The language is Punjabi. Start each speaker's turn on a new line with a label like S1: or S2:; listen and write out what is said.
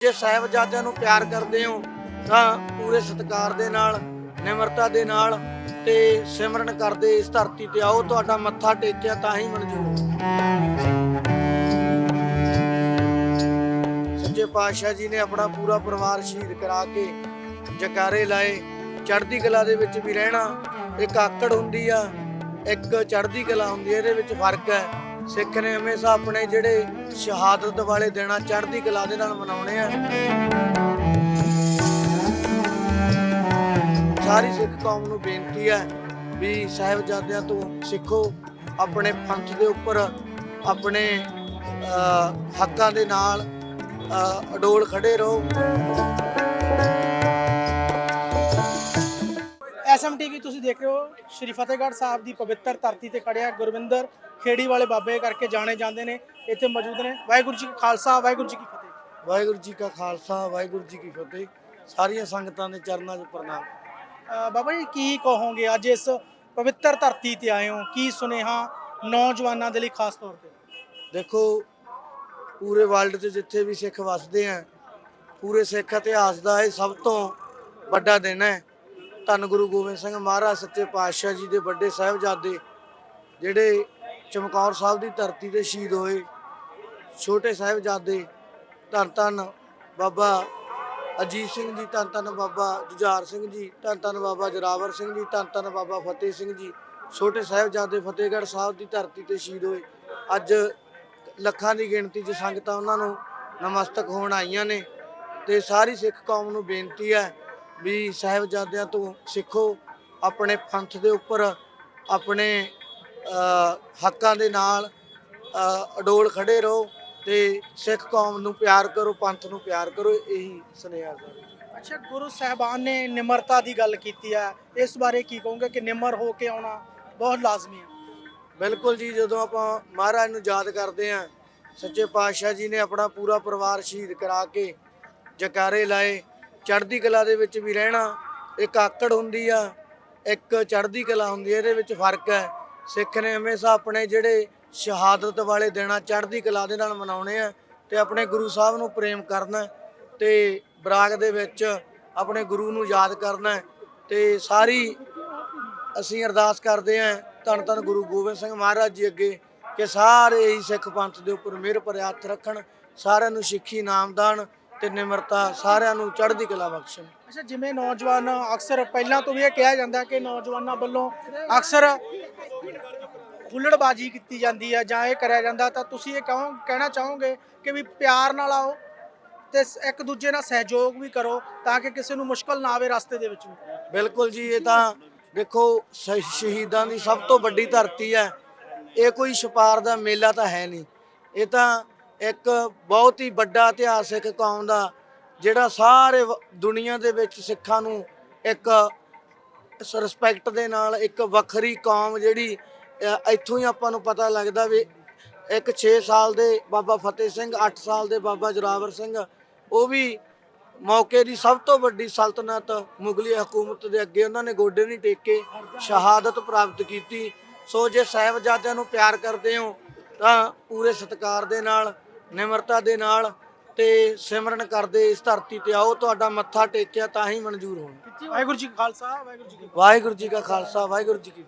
S1: ਜੇ ਸਾਹਿਬਜ਼ਾਦਿਆਂ ਨੂੰ ਪਿਆਰ ਕਰਦੇ ਹੋ, ਤਾਂ ਪੂਰੇ ਸਤਿਕਾਰ ਦੇ ਨਾਲ, ਨਿਮਰਤਾ ਦੇ ਨਾਲ ਤੇ ਸਿਮਰਨ ਕਰਦੇ ਇਸ ਧਰਤੀ ਤੇ ਆਓ, ਤੁਹਾਡਾ ਮੱਥਾ ਟੇਕਿਆ ਤਾਂ ਹੀ ਮਨਜ਼ੂਰ ਸੱਚੇ ਪਾਤਸ਼ਾਹ ਜੀ ਨੇ ਆਪਣਾ ਪੂਰਾ ਪਰਿਵਾਰ ਸ਼ਹੀਦ ਕਰਾ ਕੇ ਜਕਾਰੇ ਲਾਏ। ਚੜ੍ਹਦੀ ਕਲਾ ਦੇ ਵਿੱਚ ਵੀ ਰਹਿਣਾ, ਇੱਕ ਆਕੜ ਹੁੰਦੀ ਆ, ਇੱਕ ਚੜ੍ਹਦੀ ਕਲਾ ਹੁੰਦੀ ਹੈ ਇਹਦੇ ਵਿੱਚ ਫ਼ਰਕ ਹੈ। ਸਿੱਖ ਨੇ ਹਮੇਸ਼ਾ ਆਪਣੇ ਜਿਹੜੇ ਸ਼ਹਾਦਤ ਵਾਲੇ ਦਿਨਾਂ ਚੜ੍ਹਦੀ ਕਲਾ ਦੇ ਨਾਲ ਮਨਾਉਣੇ ਆ। ਸਾਰੀ ਸਿੱਖ ਕੌਮ ਨੂੰ ਬੇਨਤੀ ਹੈ ਵੀ ਸਾਹਿਬਜ਼ਾਦਿਆਂ ਤੋਂ ਸਿੱਖੋ, ਆਪਣੇ ਪੰਥ ਦੇ ਉੱਪਰ, ਆਪਣੇ ਹੱਕਾਂ ਦੇ ਨਾਲ ਅਡੋਲ ਖੜੇ ਰਹੋ।
S2: ਐਸਐਮਟੀਵੀ ਤੁਸੀਂ ਦੇਖ ਰਹੇ ਹੋ ਸ਼੍ਰੀ ਫਤਿਹਗੜ੍ਹ ਸਾਹਿਬ ਦੀ ਪਵਿੱਤਰ ਧਰਤੀ ਤੇ ਖੜਿਆ ਗੁਰਵਿੰਦਰ ਖੇੜੀ ਵਾਲੇ ਬਾਬੇ ਕਰਕੇ ਜਾਣੇ ਜਾਂਦੇ ਨੇ ਇੱਥੇ ਮੌਜੂਦ ਨੇ। ਵਾਹਿਗੁਰੂ ਜੀ ਕਾ ਖਾਲਸਾ ਵਾਹਿਗੁਰੂ ਜੀ ਕੀ ਫਤਿਹ।
S1: ਵਾਹਿਗੁਰੂ ਜੀ ਕਾ ਖਾਲਸਾ ਵਾਹਿਗੁਰੂ ਜੀ ਕੀ ਫਤਿਹ। ਸਾਰੀਆਂ ਸੰਗਤਾਂ ਦੇ ਚਰਨਾਂ 'ਚ ਪ੍ਰਣਾਮ
S2: ਬਾਬਾ ਜੀ ਕੀ ਕਹੋਗੇ ਅੱਜ ਇਸ ਪਵਿੱਤਰ ਧਰਤੀ ਤੇ ਆਏ ਹੋ? ਕੀ ਸੁਨੇਹਾ ਨੌਜਵਾਨਾਂ ਦੇ ਲਈ ਖਾਸ ਤੌਰ ਤੇ?
S1: ਦੇਖੋ ਪੂਰੇ ਵਰਲਡ 'ਚ ਜਿੱਥੇ ਵੀ ਸਿੱਖ ਵਸਦੇ ਆ ਪੂਰੇ ਸਿੱਖ ਇਤਿਹਾਸ ਦਾ ਇਹ ਸਭ ਤੋਂ ਵੱਡਾ ਦਿਨ ਹੈ। ਧੰਨ ਗੁਰੂ ਗੋਬਿੰਦ ਸਿੰਘ ਮਹਾਰਾਜ, ਸੱਚੇ ਪਾਤਸ਼ਾਹ ਜੀ ਦੇ ਵੱਡੇ ਸਾਹਿਬਜ਼ਾਦੇ ਜਿਹੜੇ ਚਮਕੌਰ ਸਾਹਿਬ ਦੀ ਧਰਤੀ ਤੇ ਸ਼ਹੀਦ ਹੋਏ। ਛੋਟੇ ਸਾਹਿਬਜ਼ਾਦੇ ਧੰਨ ਧੰਨ ਬਾਬਾ ਅਜੀਤ ਸਿੰਘ ਜੀ, ਧੰਨ ਧੰਨ ਬਾਬਾ ਜੁਝਾਰ ਸਿੰਘ ਜੀ, ਧੰਨ ਧੰਨ ਬਾਬਾ ਜਰਾਵਰ ਸਿੰਘ ਜੀ, ਧੰਨ ਧੰਨ ਬਾਬਾ ਫਤਿਹ ਸਿੰਘ ਜੀ। ਛੋਟੇ ਸਾਹਿਬਜ਼ਾਦੇ ਫਤਿਹਗੜ੍ਹ ਸਾਹਿਬ ਦੀ ਧਰਤੀ ਤੇ ਸ਼ਹੀਦ ਹੋਏ। ਅੱਜ ਲੱਖਾਂ ਦੀ ਗਿਣਤੀ 'ਚ ਸੰਗਤਾਂ ਉਹਨਾਂ ਨੂੰ ਨਮਸਤਕ ਹੋਣ ਆਈਆਂ ਨੇ ਤੇ ਸਾਰੀ ਸਿੱਖ ਕੌਮ ਨੂੰ ਬੇਨਤੀ ਹੈ ਵੀ ਸਾਹਿਬਜ਼ਾਦਿਆਂ ਤੋਂ ਸਿੱਖੋ ਆਪਣੇ ਪੰਥ ਦੇ ਉੱਪਰ ਆਪਣੇ ਹੱਕਾਂ ਦੇ ਨਾਲ ਅਡੋਲ ਖੜੇ ਰਹੋ ਤੇ ਸਿੱਖ ਕੌਮ ਨੂੰ ਪਿਆਰ ਕਰੋ ਪੰਥ ਨੂੰ ਪਿਆਰ ਕਰੋ ਇਹੀ ਸੁਨੇਹਾ ਸਰ
S2: ਅੱਛਾ ਗੁਰੂ ਸਾਹਿਬਾਨ ਨੇ ਨਿਮਰਤਾ ਦੀ ਗੱਲ ਕੀਤੀ ਹੈ। ਇਸ ਬਾਰੇ ਕੀ ਕਹੋਗੇ ਕਿ ਨਿਮਰ ਹੋ ਕੇ ਆਉਣਾ ਬਹੁਤ ਲਾਜ਼ਮੀ ਹੈ?
S1: ਬਿਲਕੁਲ ਜੀ ਜਦੋਂ ਆਪਾਂ ਮਹਾਰਾਜ ਨੂੰ ਯਾਦ ਕਰਦੇ ਆਂ ਸੱਚੇ ਪਾਤਸ਼ਾਹ ਜੀ ਨੇ ਆਪਣਾ ਪੂਰਾ ਪਰਿਵਾਰ ਸ਼ਹੀਦ ਕਰਾ ਕੇ ਜਕਾਰੇ ਲਾਏ। ਚੜ੍ਹਦੀ ਕਲਾ ਦੇ ਵਿੱਚ ਵੀ ਰਹਿਣਾ, ਇੱਕ ਆਕੜ ਹੁੰਦੀ ਆ, ਇੱਕ ਚੜ੍ਹਦੀ ਕਲਾ ਹੁੰਦੀ ਹੈ ਇਹਦੇ ਵਿੱਚ ਫ਼ਰਕ ਹੈ। ਸਿੱਖ ਨੇ ਹਮੇਸ਼ਾ ਆਪਣੇ ਜਿਹੜੇ ਸ਼ਹਾਦਤ ਵਾਲੇ ਦਿਨਾਂ ਚੜ੍ਹਦੀ ਕਲਾ ਦੇ ਨਾਲ ਮਨਾਉਣੇ ਆ ਤੇ ਆਪਣੇ ਗੁਰੂ ਸਾਹਿਬ ਨੂੰ ਪ੍ਰੇਮ ਕਰਨਾ ਤੇ ਬਰਾਗ ਦੇ ਵਿੱਚ ਆਪਣੇ ਗੁਰੂ ਨੂੰ ਯਾਦ ਕਰਨਾ ਤੇ ਸਾਰੀ ਅਸੀਂ ਅਰਦਾਸ ਕਰਦੇ ਹਾਂ, ਧੰਨ ਧੰਨ ਗੁਰੂ ਗੋਬਿੰਦ ਸਿੰਘ ਮਹਾਰਾਜ ਜੀ ਅੱਗੇ ਕਿ ਸਾਰੇ ਹੀ ਸਿੱਖ ਪੰਥ ਦੇ ਉੱਪਰ ਮਿਹਰ ਭਰਿਆ ਹੱਥ ਰੱਖਣ, ਸਾਰਿਆਂ ਨੂੰ ਸਿੱਖੀ ਨਾਮਦਾਨ ਤੇ ਨਿਮਰਤਾ ਸਾਰਿਆਂ ਨੂੰ ਚੜ੍ਹਦੀ ਕਲਾ ਬਖਸ਼ਣ।
S2: ਅੱਛਾ ਜਿਵੇਂ ਨੌਜਵਾਨ ਅਕਸਰ ਪਹਿਲਾਂ ਤੋਂ ਵੀ ਇਹ ਕਿਹਾ ਜਾਂਦਾ ਕਿ ਨੌਜਵਾਨਾਂ ਵੱਲੋਂ ਅਕਸਰ ਹੁੱਲੜਬਾਜ਼ੀ ਕੀਤੀ ਜਾਂਦੀ ਹੈ ਜਾਂ ਇਹ ਕਰਿਆ ਜਾਂਦਾ ਤਾਂ ਤੁਸੀਂ ਇਹ ਕਹੋ ਕਹਿਣਾ ਚਾਹੋਗੇ ਕਿ ਵੀ ਪਿਆਰ ਨਾਲ ਆਓ ਤੇ ਸ- ਇੱਕ ਦੂਜੇ ਨਾਲ ਸਹਿਯੋਗ ਵੀ ਕਰੋ ਤਾਂ ਕਿ ਕਿਸੇ ਨੂੰ ਮੁਸ਼ਕਲ ਨਾ ਆਵੇ ਰਸਤੇ ਦੇ ਵਿੱਚ ਵੀ?
S1: ਬਿਲਕੁਲ ਜੀ ਇਹ ਤਾਂ ਦੇਖੋ ਸ਼- ਸ਼ਹੀਦਾਂ ਦੀ ਸਭ ਤੋਂ ਵੱਡੀ ਧਰਤੀ ਹੈ। ਇਹ ਕੋਈ ਛਪਾਰ ਦਾ ਮੇਲਾ ਤਾਂ ਹੈ ਨਹੀਂ। ਇਹ ਤਾਂ ਇੱਕ ਬਹੁਤ ਹੀ ਵੱਡਾ ਇਤਿਹਾਸਿਕ ਕੌਮ ਦਾ, ਜਿਹੜਾ ਸਾਰੇ ਵ- ਦੁਨੀਆ ਦੇ ਵਿੱਚ ਸਿੱਖਾਂ ਨੂੰ ਇੱਕ ਰਿਸਪੈਕਟ ਦੇ ਨਾਲ ਇੱਕ ਵੱਖਰੀ ਕੌਮ ਜਿਹੜੀ ਇੱਥੋਂ ਹੀ ਆਪਾਂ ਨੂੰ ਪਤਾ ਲੱਗਦਾ ਵੀ ਇੱਕ 6 ਸਾਲ ਦੇ ਬਾਬਾ ਫਤਿਹ ਸਿੰਘ 8 ਸਾਲ ਦੇ ਬਾਬਾ ਜੋਰਾਵਰ ਸਿੰਘ, ਉਹ ਵੀ ਮੌਕੇ ਦੀ ਸਭ ਤੋਂ ਵੱਡੀ ਸਲਤਨਤ ਮੁਗਲੀ ਹਕੂਮਤ ਦੇ ਅੱਗੇ ਉਹਨਾਂ ਨੇ ਗੋਡੇ ਨਹੀਂ ਟੇਕੇ, ਸ਼ਹਾਦਤ ਪ੍ਰਾਪਤ ਕੀਤੀ। ਸੋ ਜੇ ਸਾਹਿਬਜ਼ਾਦਿਆਂ ਨੂੰ ਪਿਆਰ ਕਰਦੇ ਹੋ, ਤਾਂ ਪੂਰੇ ਸਤਿਕਾਰ ਦੇ ਨਾਲ ਨਿਮਰਤਾ ਦੇ ਨਾਲ ਤੇ ਸਿਮਰਨ ਕਰਦੇ ਇਸ ਧਰਤੀ ਤੇ ਆਓ ਤੁਹਾਡਾ ਮੱਥਾ ਟੇਕਿਆ ਤਾਂ ਹੀ ਮਨਜ਼ੂਰ ਹੋਣਾ
S2: ਵਾਹਿਗੁਰੂ ਜੀ ਕਾ ਖਾਲਸਾ ਵਾਹਿਗੁਰੂ ਜੀ ਕੀ ਫਤਿਹ।
S1: ਵਾਹਿਗੁਰੂ ਜੀ ਕਾ ਖਾਲਸਾ ਵਾਹਿਗੁਰੂ ਜੀ ਕੀ